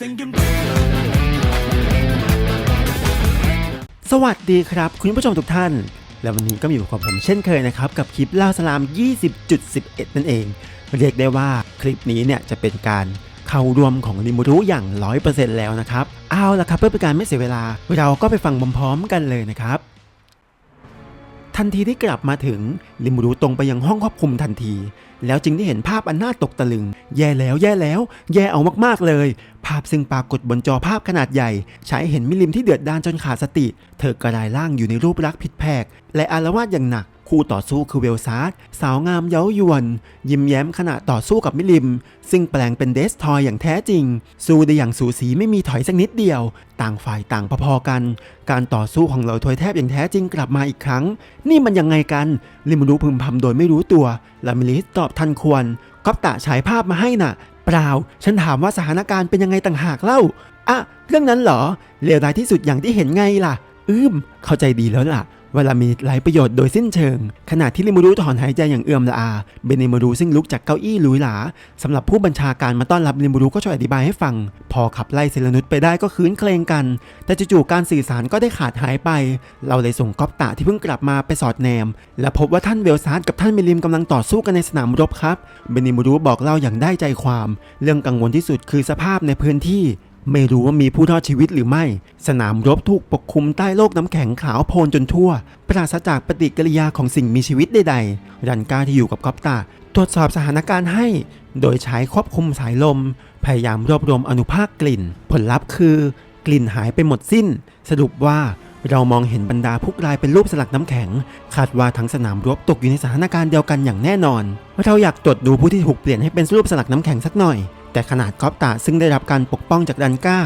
thinking สวัสดีครับ คุณผู้ชมทุกท่าน และวันนี้ก็มีอยู่กับผมเช่นเคยนะครับ กับคลิปเล่าสลาม 20.11 นั่นเอง เรียกได้ว่าคลิปนี้เนี่ยจะเป็นการเข้ารวมของริมูรุอย่าง 100%แล้วนะครับ เอาละครับเพื่อเป็นการไม่เสียเวลา เราก็ไปฟังพร้อมๆกันเลยนะครับ ทันทีที่กลับมาถึงลิมูรุตรงไปยังห้องควบคุมทันที แล้วจึงได้เห็นภาพอันน่าตกตะลึง แย่แล้วแย่แล้ว แย่เอามากๆเลย ภาพซึ่งปรากฏบนจอภาพขนาดใหญ่ฉายเห็นมิลิมที่เดือดดานจนขาดสติ เธอกระลายร่างอยู่ในรูปลักษณ์ผิดแผกและอารวาสอย่างหนัก คู่ต่อสู้คือเวลซาร์ดสาวงามเย้ายวน ยิ้มแย้มขณะต่อสู้กับมิลิม ซึ่งแปลงเป็นเดสทอยอย่างแท้จริง สู้ได้อย่างสูสีไม่มีถอยสักนิดเดียว ต่างฝ่ายต่างพอๆกัน การต่อสู้ของเราถอยแทบอย่างแท้จริงกลับมาอีกครั้ง นี่มันยังไงกัน ลิมรู้พึมพำโดยไม่รู้ตัวลามิลิสตอบทันควรก๊อปตะฉายภาพมาให้น่ะ เปล่า ฉันถามว่าสถานการณ์เป็นยังไงต่างหากเล่าอะเรื่องนั้นเหรอเลวร้ายที่สุดอย่างที่เห็นไงล่ะ อืม เข้าใจดีแล้วล่ะ วลามีไร้ประโยชน์โดยสิ้นเชิง ขณะที่ลิมูรุถอนหายใจอย่างเอื่อมละอา เบเนมูรุซึ่งลุกจากเก้าอี้หลุยหลาสำหรับผู้บัญชาการมาต้อนรับลิมูรุก็ช่วยอธิบายให้ฟัง พอขับไล่เซเลนุสไปได้ก็คืนเคลงกัน แต่จู่ๆการสื่อสารก็ได้ขาดหายไป เราเลยส่งก๊อปตะที่เพิ่งกลับมาไปสอดแนม และพบว่าท่านเวลซาร์กับท่านมิลิมกำลังต่อสู้กันในสนามรบครับ เบเนมูรุบอกเล่าอย่างได้ใจความ เรื่องกังวลที่สุดคือสภาพในพื้นที่ ไม่รู้ว่ามีผู้รอดชีวิตหรือไม่ สนามรบถูกปกคลุมใต้โลกน้ำแข็งขาวโพลนจนทั่ว ปราศจากปฏิกิริยาของสิ่งมีชีวิตใดๆ รันก้าที่อยู่กับกอปตาตรวจสอบสถานการณ์ให้ โดยใช้ควบคุมสายลม พยายามรวบรวมอนุภาคกลิ่น ผลลัพธ์คือ กลิ่นหายไปหมดสิ้น สรุปว่าเรามองเห็นบรรดาผู้กลายเป็นรูปสลักน้ำแข็ง คาดว่าทั้งสนามรบตกอยู่ในสถานการณ์เดียวกันอย่างแน่นอน เราอยากตรวจดูผู้ที่ถูกเปลี่ยนให้เป็นรูปสลักน้ำแข็งสักหน่อย แต่ขนาดกอปตาซึ่งได้รับการปกป้องจากดันก้า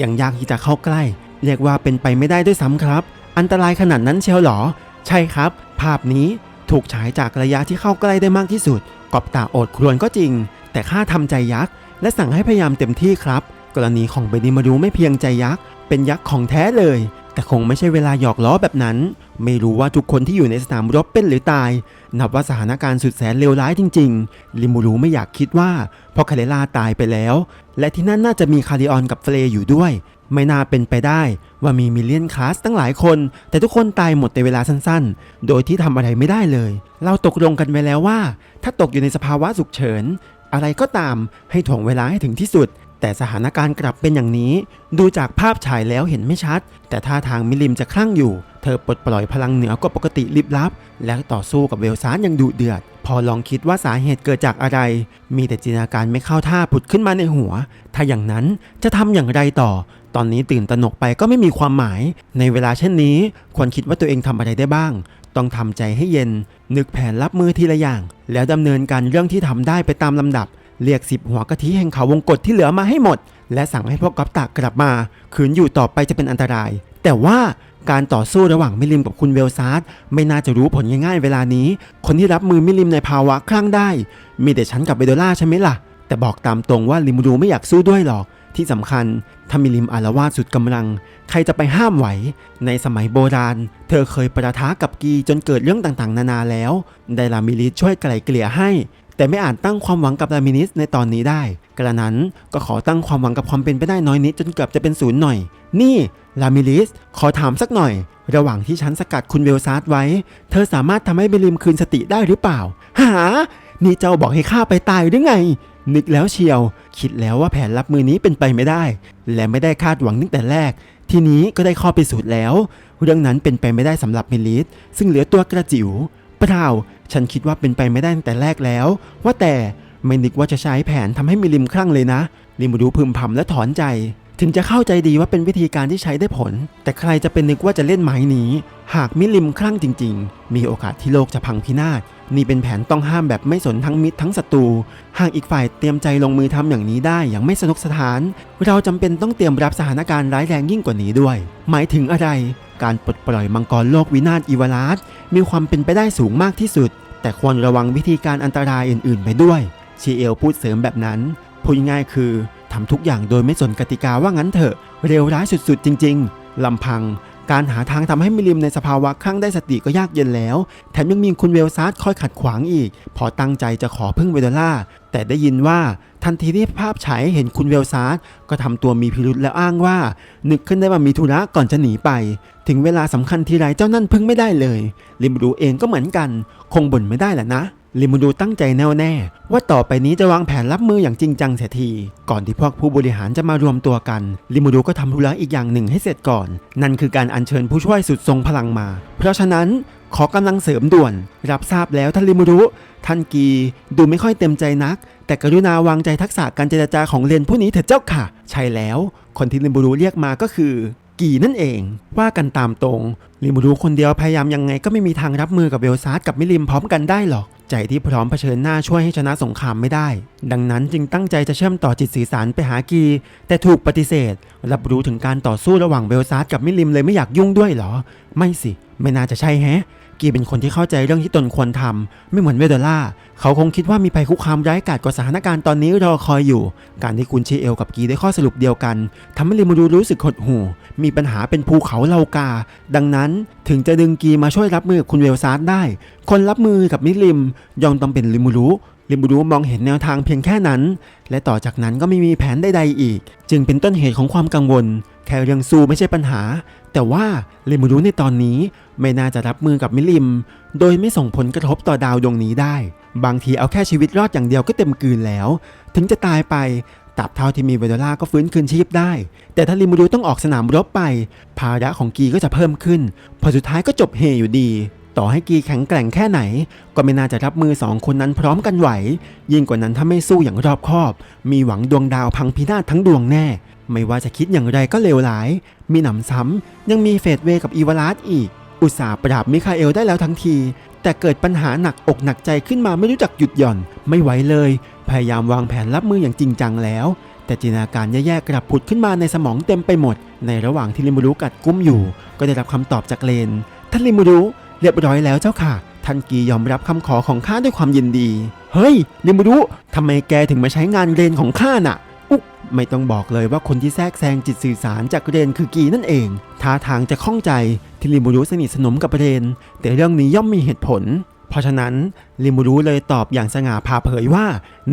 ยังยากที่จะเข้าใกล้ เรียกว่าเป็นไปไม่ได้ด้วยซ้ำครับ อันตรายขนาดนั้นเชียวหรอ ใช่ครับ ภาพนี้ถูกฉายจากระยะที่เข้าใกล้ได้มากที่สุด กอบตาโอดครวญก็จริง แต่ข้าทำใจยักษ์และสั่งให้พยายามเต็มที่ครับ กรณีของเบนิมาดูไม่เพียงใจยักษ์เป็นยักษ์ของแท้เลย แต่คงไม่ใช่เวลาหยอกล้อแบบนั้น ไม่รู้ว่าทุกคนที่อยู่ในสนามรบเป็นหรือตาย นับว่าสถานการณ์สุดแสนเลวร้ายจริง ๆ ลิมูรูไม่อยากคิดว่าพอคาเดล่าตายไปแล้ว และที่นั่นน่าจะมีคาริออนกับเฟลอยู่ด้วย ไม่น่าเป็นไปได้ว่ามีมิเลียนคลาสตั้งหลายคน แต่ทุกคนตายหมดในเวลาสั้นๆ โดยที่ทำอะไรไม่ได้เลย เราตกลงกันไว้แล้วว่า ถ้าตกอยู่ในสภาวะฉุกเฉิน อะไรก็ตามให้ถ่วงเวลาให้ถึงที่สุด แต่สถานการณ์กลับเป็นอย่างนี้ ดูจากภาพฉายแล้วเห็นไม่ชัด แต่ท่าทางมิลิมจะคลั่งอยู่ เธอปลดปล่อยพลังเหนือกว่าปกติลิบลับ และต่อสู้กับเวลซานอย่างดุเดือด พอลองคิดว่าสาเหตุเกิดจากอะไร มีแต่จินตนาการไม่เข้าท่าผุดขึ้นมาในหัว ถ้าอย่างนั้นจะทำอย่างไรต่อ ตอนนี้ตื่นตระหนกไปก็ไม่มีความหมาย ในเวลาเช่นนี้ ควรคิดว่าตัวเองทำอะไรได้บ้าง ต้องทำใจให้เย็น นึกแผนรับมือทีละอย่าง แล้วดำเนินการเรื่องที่ทำได้ไปตามลำดับ เรียกสิบหัวกะทิแห่งเขาวงกฏที่เหลือมาให้หมด และสั่งให้พวกกัปตากกลับมาขืนอยู่ต่อไปจะเป็นอันตราย แต่ว่าการต่อสู้ระหว่างมิลิมกับคุณเวลซาร์ดไม่น่าจะรู้ผลง่ายๆ เวลานี้ คนที่รับมือมิลิมในภาวะคลั่งได้ มีแต่ฉันกับเบโดล่าใช่ไหมล่ะ แต่บอกตามตรงว่าลิมรูไม่อยากสู้ด้วยหรอก ที่สำคัญถ้ามิลิมอารวาสสุดกำลัง ใครจะไปห้ามไหว ในสมัยโบราณ เธอเคยประทะกับกีจนเกิดเรื่องต่างๆ นานาแล้ว ไดลามิลิสช่วยไกล่เกลี่ยให้ แต่ไม่อาจตั้งความหวังกับลามินิสในตอนนี้ได้ กระนั้นก็ขอตั้งความหวังกับความเป็นไปได้น้อยนิดจนเกือบจะเป็นศูนย์หน่อย นี่ลามิลิสขอถามสักหน่อย ระหว่างที่ฉันสกัดคุณเวลซาร์ดไว้ เธอสามารถทำให้เบลิมคืนสติได้หรือเปล่า หา นี่เจ้าบอกให้ข้าไปตายหรือไง นึกแล้วเชียว คิดแล้วว่าแผนรับมือนี้เป็นไปไม่ได้ และไม่ได้คาดหวังตั้งแต่แรก ทีนี้ก็ได้ข้อพิสูจน์แล้ว เรื่องนั้นเป็นไปไม่ได้สำหรับเมลิสซึ่งเหลือตัวกระจิ๋วเปล่าฉันคิดว่าเป็นไปไม่ได้ตั้งแต่แรกแล้ว ว่าแต่ไม่นึกว่าจะใช้แผนทำให้มิลิมคลั่งเลยนะ ลิมดูพึมพำและถอนใจ ถึงจะเข้าใจดีว่าเป็นวิธีการที่ใช้ได้ผล แต่ใครจะเป็นนึกว่าจะเล่นไม้นี้ หากมิลิมคลั่งจริง ๆ มีโอกาสที่โลกจะพังพินาศ นี่เป็นแผนต้องห้ามแบบไม่สนทั้งมิตรทั้งศัตรู หากอีกฝ่ายเตรียมใจลงมือทำอย่างนี้ได้อย่างไม่สนุกสถาน เราจำเป็นต้องเตรียมรับสถานการณ์ร้ายแรงยิ่งกว่านี้ด้วย หมายถึงอะไร การปลดปล่อยมังกรโลกวินาศอีวาราสมีความเป็นไปได้สูงมากที่สุด แต่ควรระวังวิธีการอันตรายอื่น ๆ ไปด้วยชีเอลพูดเสริมแบบนั้นพูดง่ายคือทำทุกอย่างโดยไม่สนกติกาว่างั้นเถอะเร็วร้ายสุดๆ จริง ๆลำพัง การหาทางทำให้มิลิมในสภาวะคลั่งได้สติก็ยากเย็นแล้ว แถมยังมีคุณเวลซาร์ดคอยขัดขวางอีก พอตั้งใจจะขอพึ่งเวโดล่า แต่ได้ยินว่าทันทีที่ภาพฉายเห็นคุณเวลซาร์ดก็ทำตัวมีพิรุษแล้วอ้างว่า นึกขึ้นได้ว่ามีธุระก่อนจะหนีไป ถึงเวลาสำคัญทีไรเจ้านั่นพึ่งไม่ได้เลย ลิมรูเองก็เหมือนกัน คงบ่นไม่ได้แหละนะ ลิมูดูตั้งใจแน่วแน่ ว่าต่อไปนี้จะวางแผนรับมืออย่างจริงจังเสียที ก่อนที่พวกผู้บริหารจะมารวมตัวกัน ลิมูดูก็ทำธุระอีกอย่างหนึ่งให้เสร็จก่อน นั่นคือการอัญเชิญผู้ช่วยสุดทรงพลังมา เพราะฉะนั้นขอกำลังเสริมด่วน รับทราบแล้วท่านลิมูรุท่านกีดูไม่ค่อยเต็มใจนัก แต่กรุณาวางใจทักษะการเจรจาของเลนผู้นี้เถิดเจ้าค่ะ ใช่แล้ว คนที่ลิมูรุเรียกมาก็คือกีนั่นเอง ว่ากันตามตรงลิมูรุคนเดียวพยายามยังไงก็ไม่มีทางรับมือกับเบลซาร์ดกับมิลิมพร้อมกันได้หรอก ใจที่พร้อมเผชิญหน้าช่วยให้ชนะสงครามไม่ได้ ดังนั้นจึงตั้งใจจะเชื่อมต่อจิตสื่อสารไปหากี แต่ถูกปฏิเสธ รับรู้ถึงการต่อสู้ระหว่างเบลซาร์ดกับมิลิมเลยไม่อยากยุ่งด้วยเหรอ ไม่สิ ไม่น่าจะใช่แฮะ กีเป็นคนที่เข้าใจเรื่องที่ตนควรทำไม่เหมือนเวเดล่า เขาคงคิดว่ามีภัยคุกคามร้ายกาจกว่าสถานการณ์ตอนนี้รอคอยอยู่ การที่คุณเชเอลกับกีได้ข้อสรุปเดียวกันทำให้ลิมูดูรู้สึกหดหู่ มีปัญหาเป็นภูเขาเลากา ดังนั้นถึงจะดึงกีมาช่วยรับมือกับคุณเวลซาร์ได้ คนรับมือกับมิลิมยองต้องเป็นลิมูรุลิมูรุมองเห็นแนวทางเพียงแค่นั้น และต่อจากนั้นก็ไม่มีแผนใดๆอีก จึงเป็นต้นเหตุของความกังวล แค่เรื่องสู้ไม่ใช่ปัญหา แต่ว่าลิมูรุในตอนนี้ไม่น่าจะรับมือกับมิลิม โดยไม่ส่งผลกระทบต่อดาวดวงนี้ได้ บางทีเอาแค่ชีวิตรอดอย่างเดียวก็เต็มกืนแล้ว ถึงจะตายไปตับเท่าที่มีเวโดล่าก็ฟื้นคืนชีพได้ แต่ถ้าลิมูดูต้องออกสนามรบไป ภาระของกีก็จะเพิ่มขึ้น พอสุดท้ายก็จบเฮอยู่ดี ต่อให้กีแข็งแกร่งแค่ไหน ก็ไม่น่าจะรับมือสองคนนั้นพร้อมกันไหว ยิ่งกว่านั้นถ้าไม่สู้อย่างรอบคอบ มีหวังดวงดาวพังพินาศทั้งดวงแน่ไม่ว่าจะคิดอย่างไรก็เลวร้าย มีหนำซ้ำยังมีเฟดเวกับอีวาลาสอีก อุตส่าห์ปราบมิคาเอลได้แล้วทั้งที แต่เกิดปัญหาหนักอกหนักใจขึ้นมาไม่รู้จักหยุดหย่อน ไม่ไหวเลย พยายามวางแผนรับมืออย่างจริงจังแล้ว แต่จินตนาการแย่ๆกลับผุดขึ้นมาในสมองเต็มไปหมด ในระหว่างที่ลิมูรุกัดกุ้มอยู่ ก็ได้รับคำตอบจากเลน ท่านลิมูรุเรียบร้อยแล้วเจ้าค่ะท่านกียอมรับคำขอของข้าด้วยความยินดี เฮ้ยลิมูรุทำไมแกถึงมาใช้งานเรนของข้าน่ะ ไม่ต้องบอกเลยว่าคนที่แทรกแซงจิตสื่อสารจากเรนคือกีนั่นเอง ท่าทางจะข้องใจที่ลิมูรุสนิทสนมกับเรน แต่เรื่องนี้ย่อมมีเหตุผล เพราะฉะนั้นลิมูรุเลยตอบอย่างสง่าผ่าเผยว่า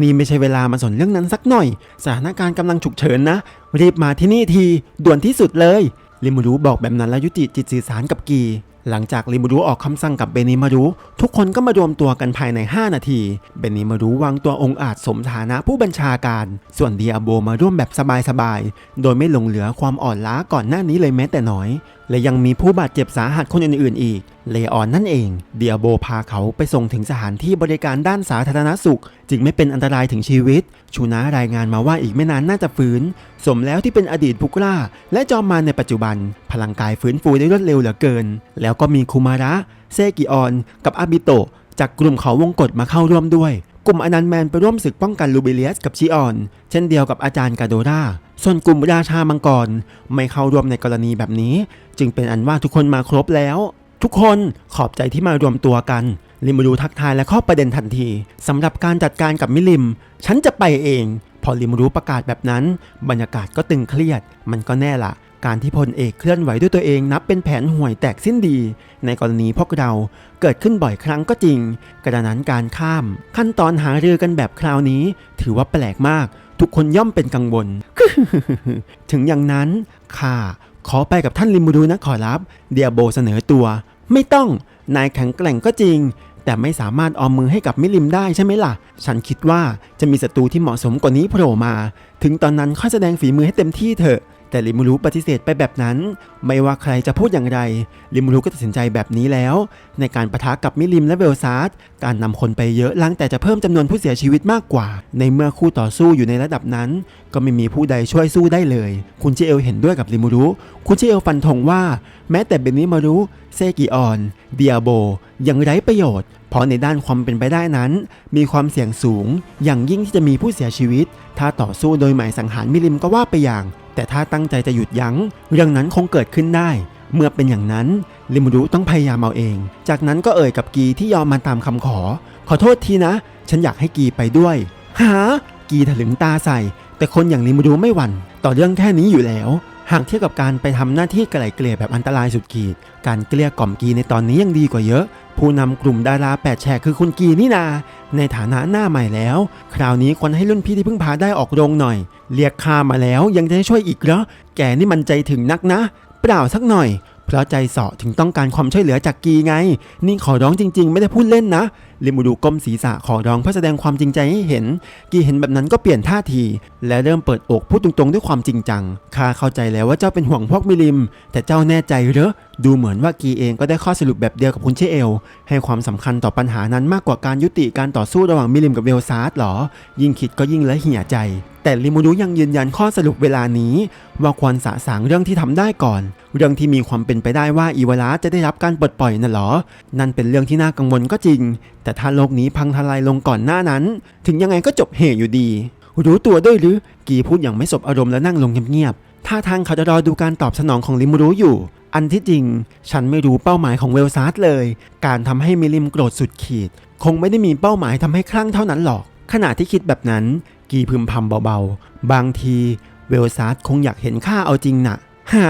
นี่ไม่ใช่เวลามาสนเรื่องนั้นสักหน่อย สถานการณ์กำลังฉุกเฉินนะ รีบมาที่นี่ทีด่วนที่สุดเลยลิมูรุบอกแบบนั้นแล้วยุติจิตสื่อสารกับกี หลังจากลิมูรุออกคำสั่งกับเบนิมารุทุกคนก็มารวมตัวกันภายใน 5 นาที เบนิมารุวางตัวองค์อาจสมฐานะผู้บัญชาการ ส่วนเดียโบมาร่วมแบบสบายๆ โดยไม่หลงเหลือความอ่อนล้าก่อนหน้านี้เลยแม้แต่น้อย และยังมีผู้บาดเจ็บสาหัสคนอื่นๆอีก เลออนนั่นเอง เดียโบพาเขาไปส่งถึงสถานที่บริการด้านสาธารณสุข จึงไม่เป็นอันตรายถึงชีวิต ชูนะรายงานมาว่าอีกไม่นานน่าจะฟื้น สมแล้วที่เป็นอดีตผู้กล้า และจอมมารในปัจจุบัน พลังกายฟื้นฟูได้รวดเร็วเหลือเกิน แล้วก็มีคุมาระ เซกิออน กับอาบิโตะจากกลุ่มเขาวงกฏมาเข้าร่วมด้วย กลุ่มอนันแมนไปร่วมศึกป้องกันลูบิเลียสกับชิออน เช่นเดียวกับอาจารย์กาโดรา ส่วนกลุ่มราชามังกรไม่เข้าร่วมในกรณีแบบนี้ จึงเป็นอันว่าทุกคนมาครบแล้ว ทุกคนขอบใจที่มารวมตัวกันลิมูดูทักทายและข้อประเด็นทันทีสำหรับการจัดการกับมิลิม ฉันจะไปเอง พอลิมูรูประกาศแบบนั้น บรรยากาศก็ตึงเครียด มันก็แน่ละการที่พลเอกเคลื่อนไหวด้วยตัวเองนับเป็นแผนห่วยแตกสิ้นดี ในกรณีพวกเราเกิดขึ้นบ่อยครั้งก็จริง กระนั้นการข้าม ขั้นตอนหาเรือกันแบบคราวนี้ ถือว่าแปลกมาก ทุกคนย่อมเป็นกังวล ถึงอย่างนั้นข้าขอไปกับท่านลิมูดูนะขอรับ เดียโบเสนอตัว ไม่ต้องนายแข็งแกร่งก็จริง แต่ไม่สามารถออมมือให้กับมิลิมได้ใช่ไหมล่ะ ฉันคิดว่าจะมีศัตรูที่เหมาะสมกว่านี้โผล่มา ถึงตอนนั้นค่อยแสดงฝีมือให้เต็มที่เถอะ แต่ลิมูรุปฏิเสธไปแบบนั้น ไม่ว่าใครจะพูดอย่างไรลิมูรุก็ตัดสินใจแบบนี้แล้ว ในการประทะกับมิลิมและเวลซาร์ดการนำคนไปเยอะล้างแต่จะเพิ่มจำนวนผู้เสียชีวิตมากกว่า ในเมื่อคู่ต่อสู้อยู่ในระดับนั้น ก็ไม่มีผู้ใดช่วยสู้ได้เลย คุณเจเอลเห็นด้วยกับลิมูรุคุณเจเอลฟันธงว่า แม้แต่เบนนิมารุเซกิออนเดียโบยังไร้ประโยชน์ เพราะในด้านความเป็นไปได้นั้น มีความเสี่ยงสูง อย่างยิ่งที่จะมีผู้เสียชีวิต ถ้าต่อสู้โดยหมายสังหารมิลิมก็ว่าไปอย่าง แต่ถ้าตั้งใจจะหยุดยัง้ง เรื่องนั้นคงเกิดขึ้นได้ เมื่อเป็นอย่างนั้นลิมูรุต้องพยายามเอาเอง จากนั้นก็เอ่ยกับกีที่ยอมมาตามคำขอ ขอโทษทีนะ ฉันอยากให้กีไปด้วย หา กีถลึงตาใส่ แต่คนอย่างลิมูรุไม่หวั่นต่อเรื่องแค่นี้อยู่แล้ว หากเทียบกับการไปทำหน้าที่ไกล่เกลี่ยแบบอันตรายสุดขีด การเกลี้ยกล่อมกีในตอนนี้ยังดีกว่าเยอะ ผู้นำกลุ่มดาราแปดแฉกคือคุณกีนี่นา ในฐานะหน้าใหม่แล้ว คราวนี้ควรให้รุ่นพี่ที่เพิ่งพาได้ออกโรงหน่อย เรียกข้ามาแล้วยังจะให้ช่วยอีกเหรอ แกนี่มันใจถึงนักนะ เปล่าสักหน่อย เพราะใจเสาะถึงต้องการความช่วยเหลือจากกีไง นี่ขอร้องจริง ๆ ไม่ได้พูดเล่นนะ ลิมูดูก้มศีรษะขอร้องเพื่อแสดงความจริงใจให้เห็น กีเห็นแบบนั้นก็เปลี่ยนท่าที และเริ่มเปิดอกพูดตรงๆ ด้วยความจริงจังข้าเข้าใจแล้วว่าเจ้าเป็นห่วงพวกมิลิม แต่เจ้าแน่ใจหรือดูเหมือนว่ากีเองก็ได้ข้อสรุปแบบเดียวกับคุณเชเอล ให้ความสำคัญต่อปัญหานั้นมากกว่าการยุติการต่อสู้ระหว่างมิลิมกับเวลซาร์ดหรอ ยิ่งคิดก็ยิ่งละเหี่ยใจ แต่ลิมูดูยังยืนยันข้อสรุปเวลานี้ ว่าควรสะสางเรื่องที่ทำได้ก่อน เรื่องที่มีความเป็นไปได้ว่าอีวาลาจะได้รับการปลดปล่อยน่ะหรอ นั่นเป็นเรื่องที่น่ากังวลก็จริง แแต่ถ้าโลกนี้พังทลายลงก่อนหน้านั้น ถึงยังไงก็จบเหตุอยู่ดี รู้ตัวด้วยหรือ กีพูดอย่างไม่สบอารมณ์และนั่งลงเงียบๆท่าทางเขาจะรอดูการตอบสนองของลิมูรุอยู่ อันที่จริง ฉันไม่รู้เป้าหมายของเวลซาร์ดเลย การทำให้มิลิมโกรธสุดขีด คงไม่ได้มีเป้าหมายทำให้คลั่งเท่านั้นหรอก ขณะที่คิดแบบนั้น กีพึมพำเบาๆ บางทีเวลซาร์ดคงอยากเห็นข้าเอาจริงน่ะหา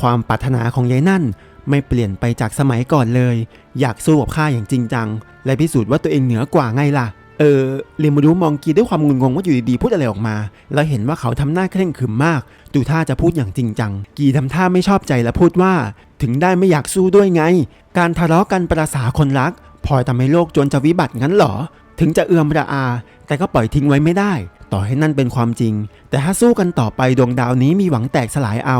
ความปรารถนาของยายนั่น ไม่เปลี่ยนไปจากสมัยก่อนเลย อยากสู้กับข้าอย่างจริงจัง และพิสูจน์ว่าตัวเองเหนือกว่าไงล่ะ เออเรมาดูมองกีด้วยความงุนงงว่าอยู่ดีๆพูดอะไรออกมา แล้วเห็นว่าเขาทำหน้าเคร่งขรึมมากดูท่าจะพูดอย่างจริงจัง กีทำท่าไม่ชอบใจและพูดว่า ถึงได้ไม่อยากสู้ด้วยไง การทะเลาะกันประสาคนรักพลอยทำให้โลกจนจะวิบัติงั้นเหรอ ถึงจะเอื้อมระอา แต่ก็ปล่อยทิ้งไว้ไม่ได้ ต่อให้นั่นเป็นความจริง แต่ถ้าสู้กันต่อไปดวงดาวนี้มีหวังแตกสลายเอา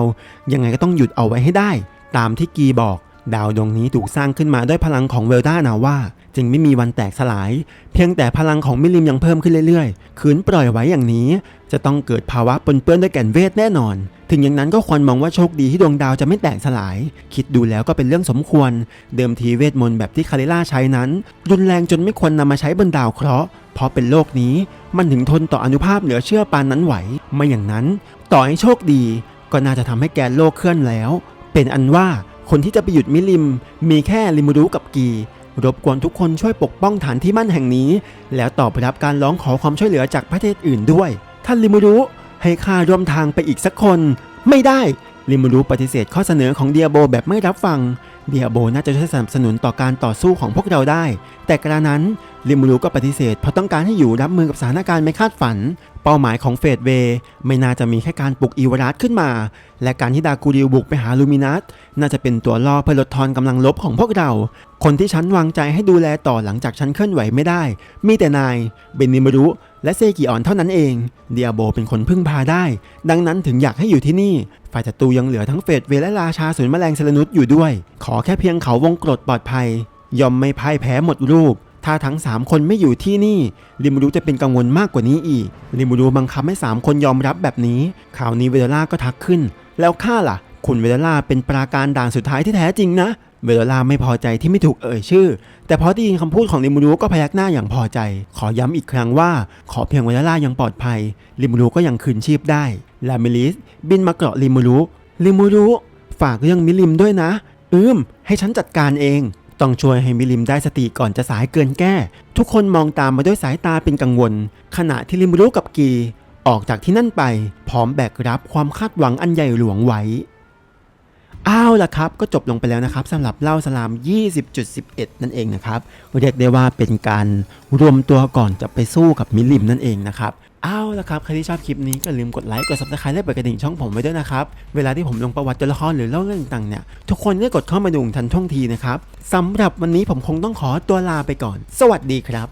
ยังไงก็ต้องหยุดเอาไว้ให้ได้ ตามที่กีบอก ดาวดวงนี้ถูกสร้างขึ้นมาด้วยพลังของเวลดานาว่า จึงไม่มีวันแตกสลาย เพียงแต่พลังของมิลิมยังเพิ่มขึ้นเรื่อยๆขืนปล่อยไว้อย่างนี้ จะต้องเกิดภาวะปนเปื้อนด้วยแก่นเวทแน่นอน ถึงอย่างนั้นก็ควรมองว่าโชคดีที่ดวงดาวจะไม่แตกสลาย คิดดูแล้วก็เป็นเรื่องสมควร เดิมทีเวทมนต์แบบที่คาริล่าใช้นั้น รุนแรงจนไม่ควรนำมาใช้บนดาวเคราะห์เพราะเป็นโลกนี้มันถึงทนต่ออนุภาพเหลือเชื่อปานนั้นไหวไม่อย่างนั้น ต่อให้โชคดีก็น่าจะทำให้แกนโลกเคลื่อนแล้ว เป็นอันว่าคนที่จะไปหยุดมิลิม มีแค่ลิมูรุกับกี รบกวนทุกคนช่วยปกป้องฐานที่มั่นแห่งนี้ แล้วตอบรับการร้องขอความช่วยเหลือจากประเทศอื่นด้วย ท่านลิมูรุให้ข้าร่วมทางไปอีกสักคน ไม่ได้ลิมูรุปฏิเสธข้อเสนอของเดียโบแบบไม่รับฟัง เดียโบน่าจะช่วยสนับสนุนต่อการต่อสู้ของพวกเราได้ แต่กระนั้นลิมูรุก็ปฏิเสธเพราะต้องการให้อยู่รับมือกับสถานการณ์ไม่คาดฝัน เป้าหมายของเฟดเวย์ไม่น่าจะมีแค่การปลุกอีวารัสขึ้นมา และการที่ดากูริวบุกไปหาลูมินัสน่าจะเป็นตัวล่อเพื่อลดทอนกำลังลบของพวกเรา คนที่ฉันวางใจให้ดูแลต่อหลังจากฉันเคลื่อนไหวไม่ได้ มีแต่นายเบนนิมารุ และเซกิออนเท่านั้นเองเดียโบเป็นคนพึ่งพาได้ ดังนั้นถึงอยากให้อยู่ที่นี่ ฝ่ายศัตรูยังเหลือทั้งเฟดเวและราชาศูนย์แมลงเซลนุสอยู่ด้วย ขอแค่เพียงเขาวงกรดปลอดภัย ยอมไม่พ่ายแพ้หมดรูป ถ้าทั้ง 3 คนไม่อยู่ที่นี่ลิมูรุจะเป็นกังวลมากกว่านี้อีกลิมูรุบังคับให้ 3 คนยอมรับแบบนี้ ข่าวนี้เวเดล่าก็ทักขึ้น แล้วข้าล่ะ คุณเวเดล่าเป็นปราการด่านสุดท้ายที่แท้จริงนะ เวเดล่าไม่พอใจที่ไม่ถูกเอ่ยชื่อ แต่พอได้ยินคำพูดของลิมูรุก็พยักหน้าอย่างพอใจ ขอย้ำอีกครั้งว่า ขอเพียงเวเดล่ายังปลอดภัยลิมูรุก็ยังคืนชีพได้ลาเมลิสบินมาเกาะลิมูรุลิมูรุฝากเรื่องมิลิมด้วยนะ อืม ให้ฉันจัดการเอง ต้องช่วยให้มิลิมได้สติก่อนจะสายเกินแก้ ทุกคนมองตามมาด้วยสายตาเป็นกังวล ขณะที่ลิมูรุกับกี ออกจากที่นั่นไป พร้อมแบกรับความคาดหวังอันใหญ่หลวงไว้ อ้าวล่ะครับ ก็จบลงไปแล้วนะครับสำหรับเล่าสลาม 20.11 นั่นเองนะครับเรียกได้ว่าเป็นการรวมตัวก่อนจะไปสู้กับมิลลิมนั่นเองนะครับอ้าวล่ะครับใครที่ชอบคลิปนี้ก็ลืมกดไลค์กด subscribe และเปิดกระดิ่งช่องผมไว้ด้วยนะครับเวลาที่ผมลงประวัติตัวละครหรือเล่าเรื่องต่างๆเนี่ยทุกคนได้กดเข้ามาดูทันท่วงทีนะครับสำหรับวันนี้ผมคงต้องขอตัวลาไปก่อน สวัสดีครับ